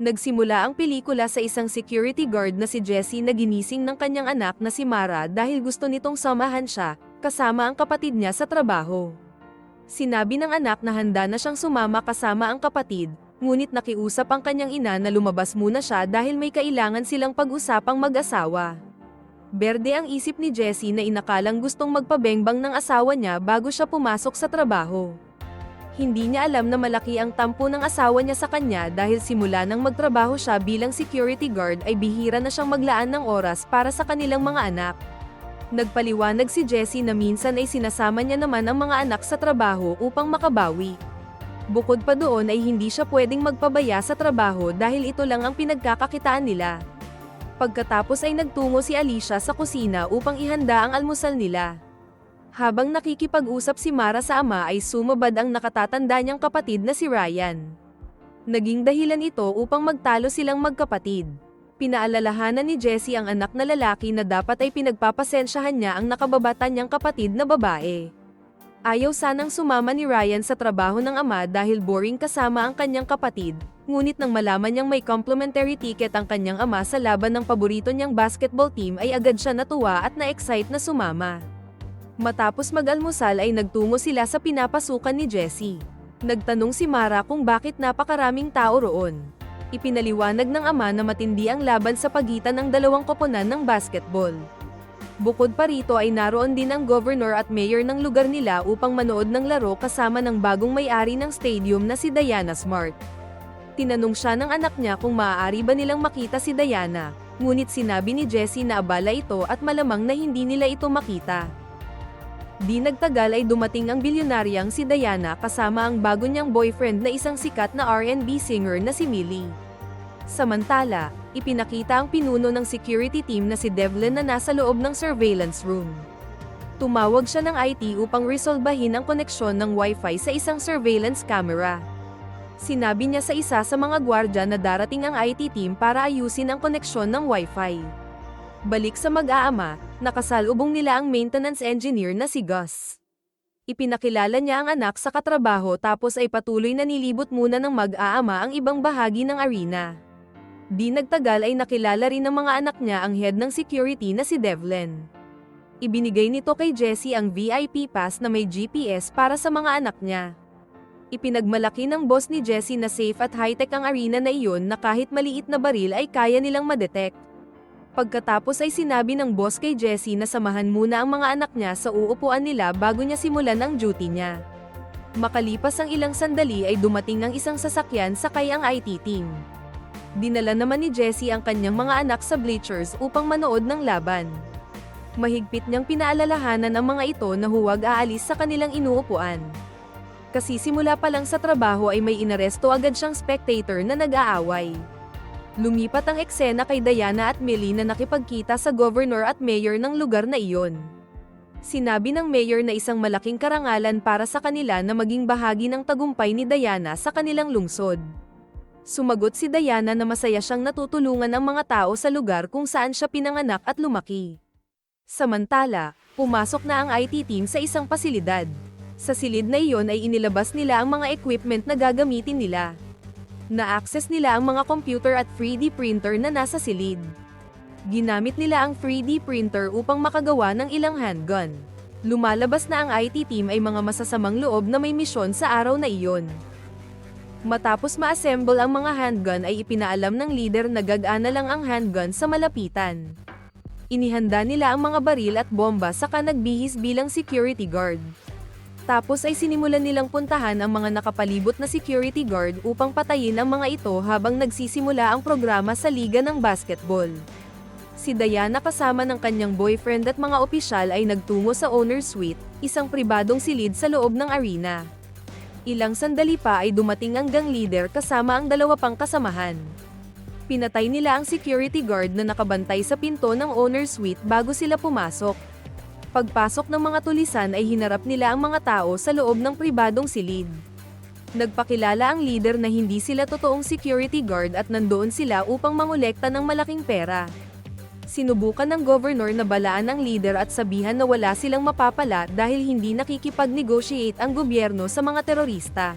Nagsimula ang pelikula sa isang security guard na si Jessie na ginising ng kanyang anak na si Mara dahil gusto nitong samahan siya, kasama ang kapatid niya sa trabaho. Sinabi ng anak na handa na siyang sumama kasama ang kapatid, ngunit nakiusap ang kanyang ina na lumabas muna siya dahil may kailangan silang pag-usapang mag-asawa. Berde ang isip ni Jessie na inakalang gustong magpabengbang ng asawa niya bago siya pumasok sa trabaho. Hindi niya alam na malaki ang tampo ng asawa niya sa kanya dahil simula nang magtrabaho siya bilang security guard ay bihira na siyang maglaan ng oras para sa kanilang mga anak. Nagpaliwanag si Jessie na minsan ay sinasama niya naman ang mga anak sa trabaho upang makabawi. Bukod pa doon ay hindi siya pwedeng magpabaya sa trabaho dahil ito lang ang pinagkakakitaan nila. Pagkatapos ay nagtungo si Alicia sa kusina upang ihanda ang almusal nila. Habang nakikipag-usap si Mara sa ama ay sumabad ang nakatatanda niyang kapatid na si Ryan. Naging dahilan ito upang magtalo silang magkapatid. Pinaalalahanan ni Jessie ang anak na lalaki na dapat ay pinagpapasensyahan niya ang nakababata niyang kapatid na babae. Ayaw sanang sumama ni Ryan sa trabaho ng ama dahil boring kasama ang kanyang kapatid, ngunit nang malaman niyang may complimentary ticket ang kanyang ama sa laban ng paborito niyang basketball team ay agad siya natuwa at na-excite na sumama. Matapos mag-almusal ay nagtungo sila sa pinapasukan ni Jessie. Nagtanong si Mara kung bakit napakaraming tao roon. Ipinaliwanag ng ama na matindi ang laban sa pagitan ng dalawang koponan ng basketball. Bukod pa rito ay naroon din ang governor at mayor ng lugar nila upang manood ng laro kasama ng bagong may-ari ng stadium na si Diana Smart. Tinanong siya ng anak niya kung maaari ba nilang makita si Diana, ngunit sinabi ni Jessie na abala ito at malamang na hindi nila ito makita. Di nagtagal ay dumating ang bilyonaryang si Diana kasama ang bago niyang boyfriend na isang sikat na R&B singer na si Millie. Samantala, ipinakita ang pinuno ng security team na si Devlin na nasa loob ng surveillance room. Tumawag siya ng IT upang resolbahin ang koneksyon ng Wi-Fi sa isang surveillance camera. Sinabi niya sa isa sa mga gwardya na darating ang IT team para ayusin ang koneksyon ng Wi-Fi. Balik sa mag-aama, nakasalubong nila ang maintenance engineer na si Gus. Ipinakilala niya ang anak sa katrabaho tapos ay patuloy na nilibot muna ng mag-aama ang ibang bahagi ng arena. Di nagtagal ay nakilala rin ng mga anak niya ang head ng security na si Devlin. Ibinigay nito kay Jessie ang VIP pass na may GPS para sa mga anak niya. Ipinagmalaki ng boss ni Jessie na safe at high-tech ang arena na iyon na kahit maliit na baril ay kaya nilang madetect. Pagkatapos ay sinabi ng boss kay Jessie na samahan muna ang mga anak niya sa uupuan nila bago niya simulan ang duty niya. Makalipas ang ilang sandali ay dumating ang isang sasakyan sakay ang IT team. Dinala naman ni Jessie ang kanyang mga anak sa bleachers upang manood ng laban. Mahigpit niyang pinaalalahanan ang mga ito na huwag aalis sa kanilang inuupuan. Kasi simula pa lang sa trabaho ay may inaresto agad siyang spectator na nag-aaway. Lumipat ang eksena kay Diana at Millie na nakipagkita sa governor at mayor ng lugar na iyon. Sinabi ng mayor na isang malaking karangalan para sa kanila na maging bahagi ng tagumpay ni Diana sa kanilang lungsod. Sumagot si Diana na masaya siyang natutulungan ang mga tao sa lugar kung saan siya pinanganak at lumaki. Samantala, pumasok na ang IT team sa isang pasilidad. Sa silid na iyon ay inilabas nila ang mga equipment na gagamitin nila na-access nila ang mga computer at 3D printer na nasa silid. Ginamit nila ang 3D printer upang makagawa ng ilang handgun. Lumalabas na ang IT team ay mga masasamang loob na may misyon sa araw na iyon. Matapos ma-assemble ang mga handgun ay ipinaalam ng leader na gagana lang ang handgun sa malapitan. Inihanda nila ang mga baril at bomba saka nagbihis bilang security guard. Tapos ay sinimulan nilang puntahan ang mga nakapalibot na security guard upang patayin ang mga ito habang nagsisimula ang programa sa liga ng basketball. Si Diana kasama ng kanyang boyfriend at mga opisyal ay nagtungo sa owner's suite, isang pribadong silid sa loob ng arena. Ilang sandali pa ay dumating ang gang leader kasama ang dalawa pang kasamahan. Pinatay nila ang security guard na nakabantay sa pinto ng owner's suite bago sila pumasok. Pagpasok ng mga tulisan ay hinarap nila ang mga tao sa loob ng pribadong silid. Nagpakilala ang leader na hindi sila totoong security guard at nandoon sila upang mangolekta ng malaking pera. Sinubukan ng governor na balaan ang leader at sabihan na wala silang mapapala dahil hindi nakikipag-negotiate ang gobyerno sa mga terorista.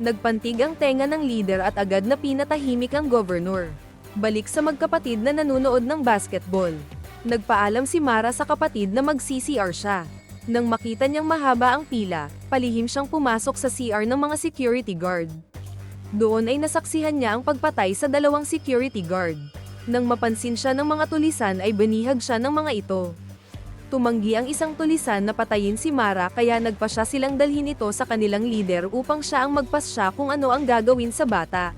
Nagpantig ang tenga ng leader at agad na pinatahimik ang governor. Balik sa magkapatid na nanonood ng basketball. Nagpaalam si Mara sa kapatid na mag-CCR siya. Nang makita niyang mahaba ang pila, palihim siyang pumasok sa CR ng mga security guard. Doon ay nasaksihan niya ang pagpatay sa dalawang security guard. Nang mapansin siya ng mga tulisan ay binihag siya ng mga ito. Tumanggi ang isang tulisan na patayin si Mara kaya nagpa siya silang dalhin ito sa kanilang leader upang siya ang magpasya kung ano ang gagawin sa bata.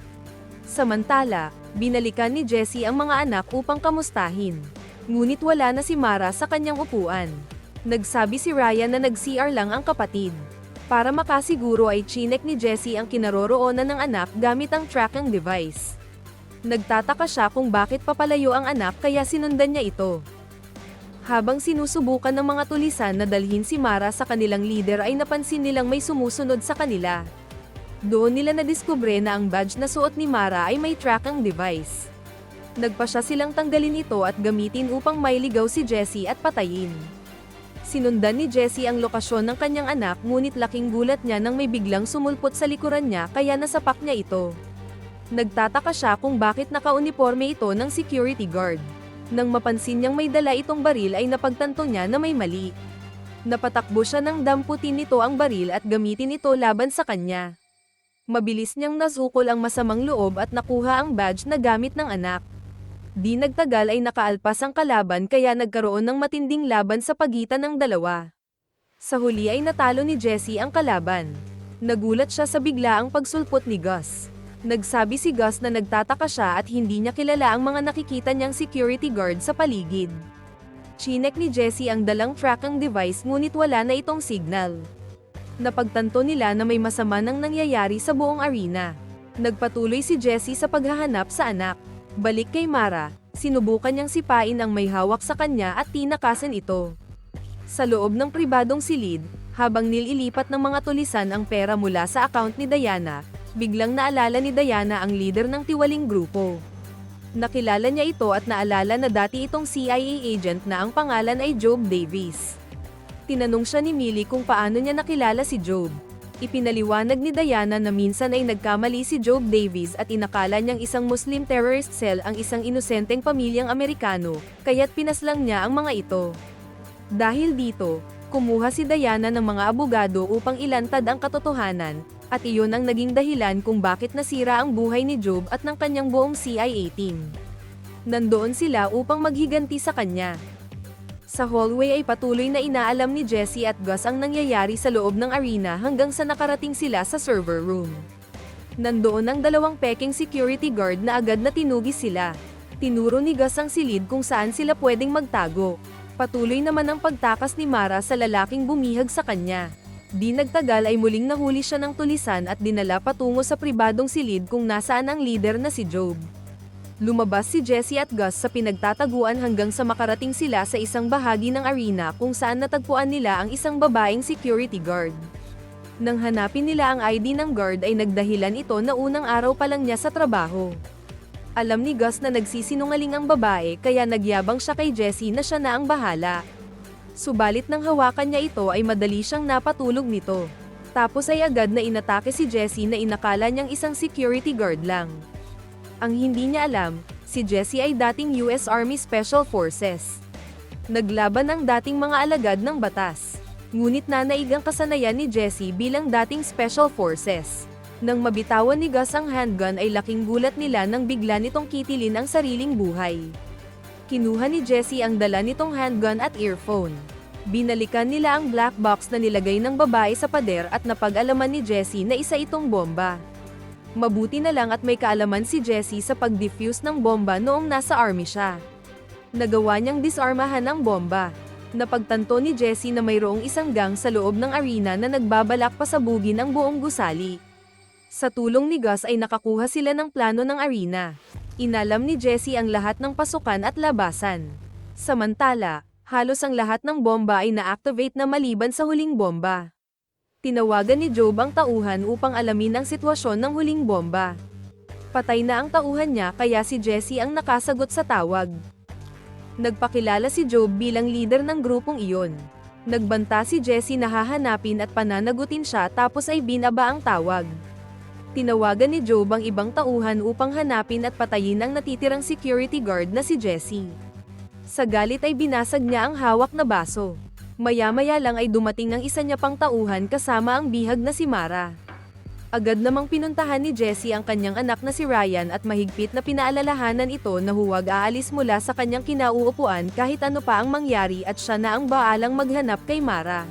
Samantala, binalikan ni Jessie ang mga anak upang kamustahin. Ngunit wala na si Mara sa kanyang upuan. Nagsabi si Ryan na nag-CR lang ang kapatid. Para makasiguro ay chinek ni Jessie ang kinaroroonan ng anak gamit ang tracking device. Nagtataka siya kung bakit papalayo ang anak kaya sinundan niya ito. Habang sinusubukan ng mga tulisan na dalhin si Mara sa kanilang leader ay napansin nilang may sumusunod sa kanila. Doon nila nadiskubre na ang badge na suot ni Mara ay may tracking device. Nagpa siya silang tanggalin ito at gamitin upang mailigaw si Jessie at patayin. Sinundan ni Jessie ang lokasyon ng kanyang anak ngunit laking gulat niya nang may biglang sumulpot sa likuran niya kaya nasapak niya ito. Nagtataka siya kung bakit nakauniforme ito ng security guard. Nang mapansin niyang may dala itong baril ay napagtanto niya na may mali. Napatakbo siya ng damputin nito ang baril at gamitin ito laban sa kanya. Mabilis niyang nasukol ang masamang loob at nakuha ang badge na gamit ng anak. Di nagtagal ay nakaalpas ang kalaban kaya nagkaroon ng matinding laban sa pagitan ng dalawa. Sa huli ay natalo ni Jesse ang kalaban. Nagulat siya sa biglaang pagsulpot ni Gus. Nagsabi si Gus na nagtataka siya at hindi niya kilala ang mga nakikita niyang security guard sa paligid. Chinek ni Jesse ang dalang tracking device ngunit wala na itong signal. Napagtanto nila na may masama nang nangyayari sa buong arena. Nagpatuloy si Jesse sa paghahanap sa anak. Balik kay Mara, sinubukan niyang sipain ang may hawak sa kanya at tinakasan ito. Sa loob ng pribadong silid, habang nililipat ng mga tulisan ang pera mula sa account ni Diana, biglang naalala ni Diana ang leader ng tiwaling grupo. Nakilala niya ito at naalala na dati itong CIA agent na ang pangalan ay Job Davis. Tinanong siya ni Millie kung paano niya nakilala si Job. Ipinaliwanag ni Diana na minsan ay nagkamali si Job Davis at inakala niyang isang Muslim terrorist cell ang isang inosenteng pamilyang Amerikano, kaya't pinaslang niya ang mga ito. Dahil dito, kumuha si Diana ng mga abogado upang ilantad ang katotohanan, at iyon ang naging dahilan kung bakit nasira ang buhay ni Job at ng kanyang buong CIA team. Nandoon sila upang maghiganti sa kanya. Sa hallway ay patuloy na inaalam ni Jesse at Gus ang nangyayari sa loob ng arena hanggang sa nakarating sila sa server room. Nandoon ang dalawang peking security guard na agad na tinugi sila. Tinuro ni Gus ang silid kung saan sila pwedeng magtago. Patuloy naman ang pagtakas ni Mara sa lalaking bumihag sa kanya. Di nagtagal ay muling nahuli siya ng tulisan at dinala patungo sa pribadong silid kung nasaan ang leader na si Job. Lumabas si Jesse at Gus sa pinagtataguan hanggang sa makarating sila sa isang bahagi ng arena kung saan natagpuan nila ang isang babaeng security guard. Nang hanapin nila ang ID ng guard ay nagdahilan ito na unang araw pa lang niya sa trabaho. Alam ni Gus na nagsisinungaling ang babae kaya nagyabang siya kay Jesse na siya na ang bahala. Subalit nang hawakan niya ito ay madali siyang napatulog nito. Tapos ay agad na inatake si Jesse na inakala niyang isang security guard lang. Ang hindi niya alam, si Jesse ay dating US Army Special Forces. Naglaban ang dating mga alagad ng batas. Ngunit nanaig ang kasanayan ni Jesse bilang dating Special Forces. Nang mabitawan ni Gus ang handgun ay laking gulat nila nang bigla nitong kitilin ang sariling buhay. Kinuha ni Jesse ang dala nitong handgun at earphone. Binalikan nila ang black box na nilagay ng babae sa pader at napag-alaman ni Jesse na isa itong bomba. Mabuti na lang at may kaalaman si Jesse sa pag-defuse ng bomba noong nasa army siya. Nagawa niyang disarmahan ang bomba. Napagtanto ni Jesse na mayroong isang gang sa loob ng arena na nagbabalak pasabugin ang buong gusali. Sa tulong ni Gus ay nakakuha sila ng plano ng arena. Inalam ni Jesse ang lahat ng pasukan at labasan. Samantala, halos ang lahat ng bomba ay na-activate na maliban sa huling bomba. Tinawagan ni Job ang tauhan upang alamin ang sitwasyon ng huling bomba. Patay na ang tauhan niya kaya si Jesse ang nakasagot sa tawag. Nagpakilala si Job bilang leader ng grupong iyon. Nagbanta si Jesse na hahanapin at pananagutin siya tapos ay binaba ang tawag. Tinawagan ni Job ang ibang tauhan upang hanapin at patayin ang natitirang security guard na si Jesse. Sa galit ay binasag niya ang hawak na baso. Maya-maya lang ay dumating ang isa niya pang tauhan kasama ang bihag na si Mara. Agad namang pinuntahan ni Jesse ang kanyang anak na si Ryan at mahigpit na pinaalalahanan ito na huwag aalis mula sa kanyang kinauupuan kahit ano pa ang mangyari at siya na ang baalang maghanap kay Mara.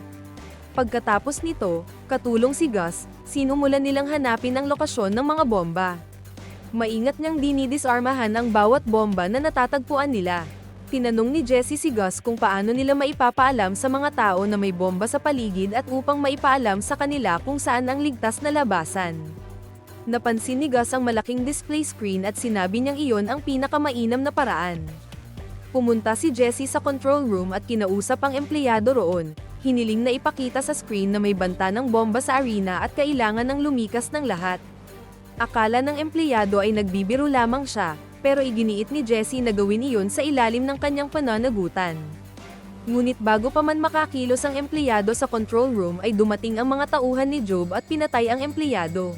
Pagkatapos nito, katulong si Gus, sinumulan nilang hanapin ang lokasyon ng mga bomba. Maingat niyang dinidisarmahan ang bawat bomba na natatagpuan nila. Tinanong ni Jesse si Gus kung paano nila maipapaalam sa mga tao na may bomba sa paligid at upang maipaalam sa kanila kung saan ang ligtas na labasan. Napansin ni Gus ang malaking display screen at sinabi niyang iyon ang pinakamainam na paraan. Pumunta si Jesse sa control room at kinausap ang empleyado roon. Hiniling na ipakita sa screen na may banta ng bomba sa arena at kailangan ng lumikas ng lahat. Akala ng empleyado ay nagbibiro lamang siya, pero iginiit ni Jesse na gawin iyon sa ilalim ng kanyang pananagutan. Ngunit bago pa man makakilos ang empleyado sa control room ay dumating ang mga tauhan ni Job at pinatay ang empleyado.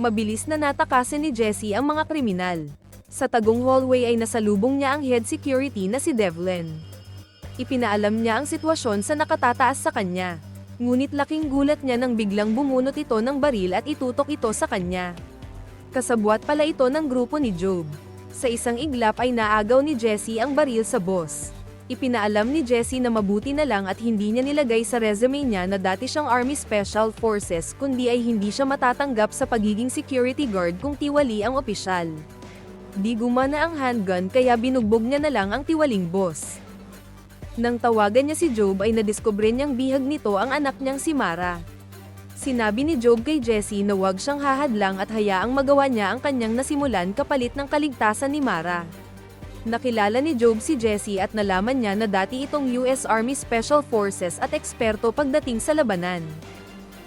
Mabilis na natakasan ni Jesse ang mga kriminal. Sa tagong hallway ay nasalubong niya ang head security na si Devlin. Ipinaalam niya ang sitwasyon sa nakatataas sa kanya. Ngunit laking gulat niya nang biglang bumunot ito ng baril at itutok ito sa kanya. Kasabwat pala ito ng grupo ni Job. Sa isang iglap ay naagaw ni Jesse ang baril sa boss. Ipinaalam ni Jesse na mabuti na lang at hindi niya nilagay sa resume niya na dati siyang Army Special Forces kundi ay hindi siya matatanggap sa pagiging security guard kung tiwali ang opisyal. Di gumana ang handgun kaya binugbog niya na lang ang tiwaling boss. Nang tawagan niya si Job ay nadiskubre niyang bihag nito ang anak niyang si Mara. Sinabi ni Job kay Jesse na huwag siyang hahadlang at hayaang magawa niya ang kanyang nasimulan kapalit ng kaligtasan ni Mara. Nakilala ni Job si Jesse at nalaman niya na dati itong US Army Special Forces at eksperto pagdating sa labanan.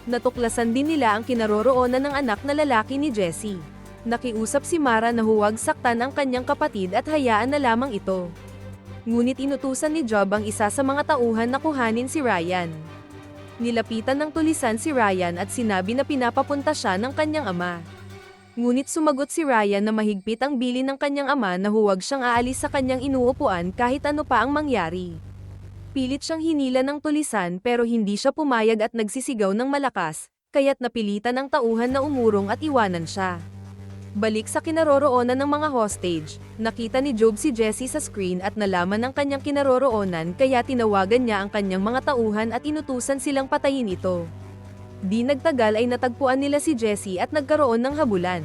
Natuklasan din nila ang kinaroroonan ng anak na lalaki ni Jesse. Nakiusap si Mara na huwag saktan ang kanyang kapatid at hayaan na lamang ito. Ngunit inutusan ni Job ang isa sa mga tauhan na kuhanin si Ryan. Nilapitan ng tulisan si Ryan at sinabi na pinapapunta siya ng kanyang ama. Ngunit sumagot si Ryan na mahigpit ang bili ng kanyang ama na huwag siyang aalis sa kanyang inuupuan kahit ano pa ang mangyari. Pilit siyang hinila ng tulisan pero hindi siya pumayag at nagsisigaw ng malakas, kaya't napilitan ng tauhan na umurong at iwanan siya. Balik sa kinaroroonan ng mga hostage, nakita ni Job si Jesse sa screen at nalaman ang kanyang kinaroroonan kaya tinawagan niya ang kanyang mga tauhan at inutusan silang patayin ito. Di nagtagal ay natagpuan nila si Jesse at nagkaroon ng habulan.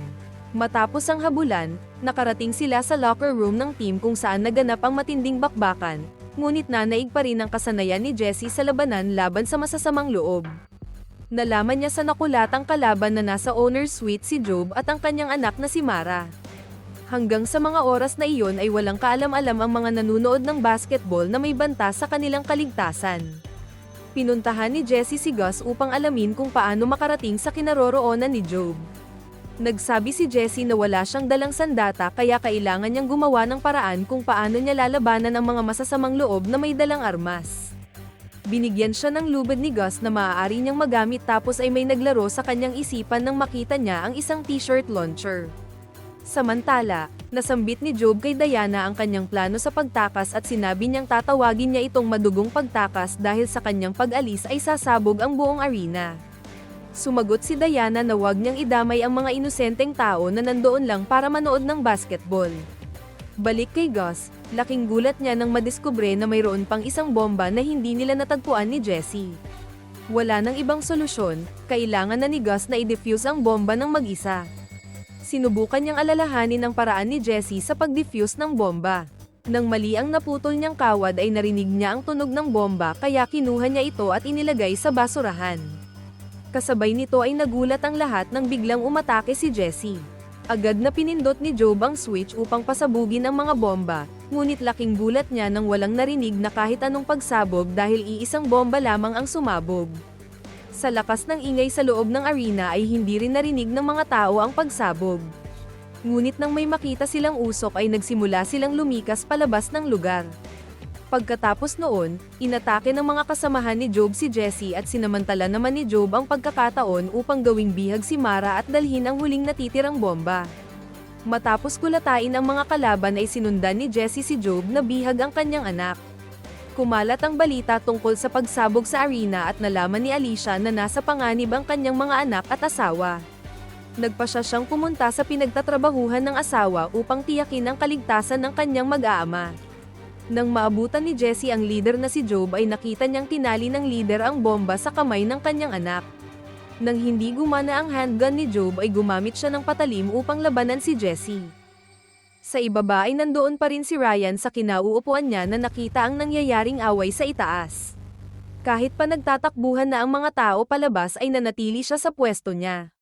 Matapos ang habulan, nakarating sila sa locker room ng team kung saan naganap ang matinding bakbakan, ngunit nanaig pa rin ang kasanayan ni Jesse sa labanan laban sa masasamang loob. Nalaman niya sa nakulatang kalaban na nasa owner's suite si Job at ang kanyang anak na si Mara. Hanggang sa mga oras na iyon ay walang kaalam-alam ang mga nanunood ng basketball na may banta sa kanilang kaligtasan. Pinuntahan ni Jesse si Gus upang alamin kung paano makarating sa kinaroroonan ni Job. Nagsabi si Jesse na wala siyang dalang sandata kaya kailangan niyang gumawa ng paraan kung paano niya lalabanan ang mga masasamang loob na may dalang armas. Binigyan siya ng lubid ni Gus na maaari niyang magamit tapos ay may naglaro sa kanyang isipan nang makita niya ang isang t-shirt launcher. Samantala, nasambit ni Job kay Diana ang kanyang plano sa pagtakas at sinabi niyang tatawagin niya itong madugong pagtakas dahil sa kanyang pag-alis ay sasabog ang buong arena. Sumagot si Diana na huwag niyang idamay ang mga inosenteng tao na nandoon lang para manood ng basketball. Balik kay Gus, laking gulat niya nang madiskubre na mayroon pang isang bomba na hindi nila natagpuan ni Jesse. Wala nang ibang solusyon, kailangan na ni Gus na i-defuse ang bomba ng mag-isa. Sinubukan niyang alalahanin ang paraan ni Jesse sa pag-defuse ng bomba. Nang mali ang naputol niyang kawad ay narinig niya ang tunog ng bomba kaya kinuha niya ito at inilagay sa basurahan. Kasabay nito ay nagulat ang lahat nang biglang umatake si Jesse. Agad na pinindot ni Job ang switch upang pasabugin ang mga bomba, ngunit laking gulat niya nang walang narinig na kahit anong pagsabog dahil iisang bomba lamang ang sumabog. Sa lakas ng ingay sa loob ng arena ay hindi rin narinig ng mga tao ang pagsabog. Ngunit nang may makita silang usok ay nagsimula silang lumikas palabas ng lugar. Pagkatapos noon, inatake ng mga kasamahan ni Job si Jesse at sinamantala naman ni Job ang pagkakataon upang gawing bihag si Mara at dalhin ang huling natitirang bomba. Matapos kulatain ang mga kalaban ay sinundan ni Jesse si Job na bihag ang kanyang anak. Kumalat ang balita tungkol sa pagsabog sa arena at nalaman ni Alicia na nasa panganib ang kanyang mga anak at asawa. Nagpa siya siyang pumunta sa pinagtatrabahuhan ng asawa upang tiyakin ang kaligtasan ng kanyang mag-aama. Nang maabutan ni Jesse ang leader na si Job ay nakita niyang tinali ng leader ang bomba sa kamay ng kanyang anak. Nang hindi gumana ang handgun ni Job ay gumamit siya ng patalim upang labanan si Jesse. Sa ibaba ay nandoon pa rin si Ryan sa kinauupuan niya na nakita ang nangyayaring away sa itaas. Kahit pa nagtatakbuhan na ang mga tao palabas ay nanatili siya sa pwesto niya.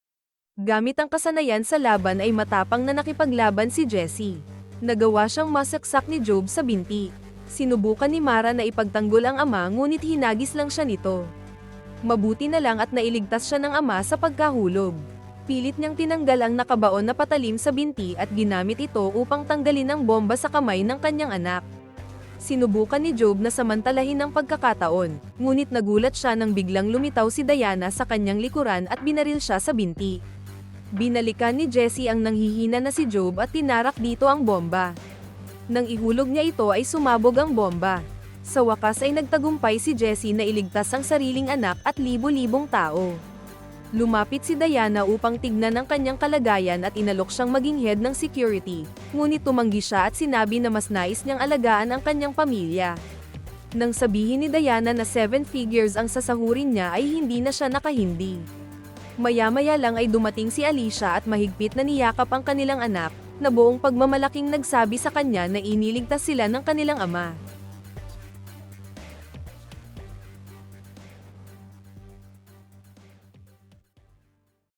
Gamit ang kasanayan sa laban ay matapang na nakipaglaban si Jesse. Nagawa siyang masaksak ni Job sa binti. Sinubukan ni Mara na ipagtanggol ang ama ngunit hinagis lang siya nito. Mabuti na lang at nailigtas siya ng ama sa pagkahulog. Pilit niyang tinanggal ang nakabaon na patalim sa binti at ginamit ito upang tanggalin ang bomba sa kamay ng kanyang anak. Sinubukan ni Job na samantalahin ang pagkakataon, ngunit nagulat siya nang biglang lumitaw si Diana sa kanyang likuran at binaril siya sa binti. Binalikan ni Jesse ang nanghihina na si Job at tinarak dito ang bomba. Nang ihulog niya ito ay sumabog ang bomba. Sa wakas ay nagtagumpay si Jesse na iligtas ang sariling anak at libo-libong tao. Lumapit si Diana upang tignan ang kanyang kalagayan at inalok siyang maging head ng security, ngunit tumanggi siya at sinabi na mas nais niyang alagaan ang kanyang pamilya. Nang sabihin ni Diana na seven figures ang sasahurin niya ay hindi na siya nakahindi. Maya-maya lang ay dumating si Alicia at mahigpit na niyakap ang kanilang anak, na buong pagmamalaking nagsabi sa kanya na iniligtas sila ng kanilang ama.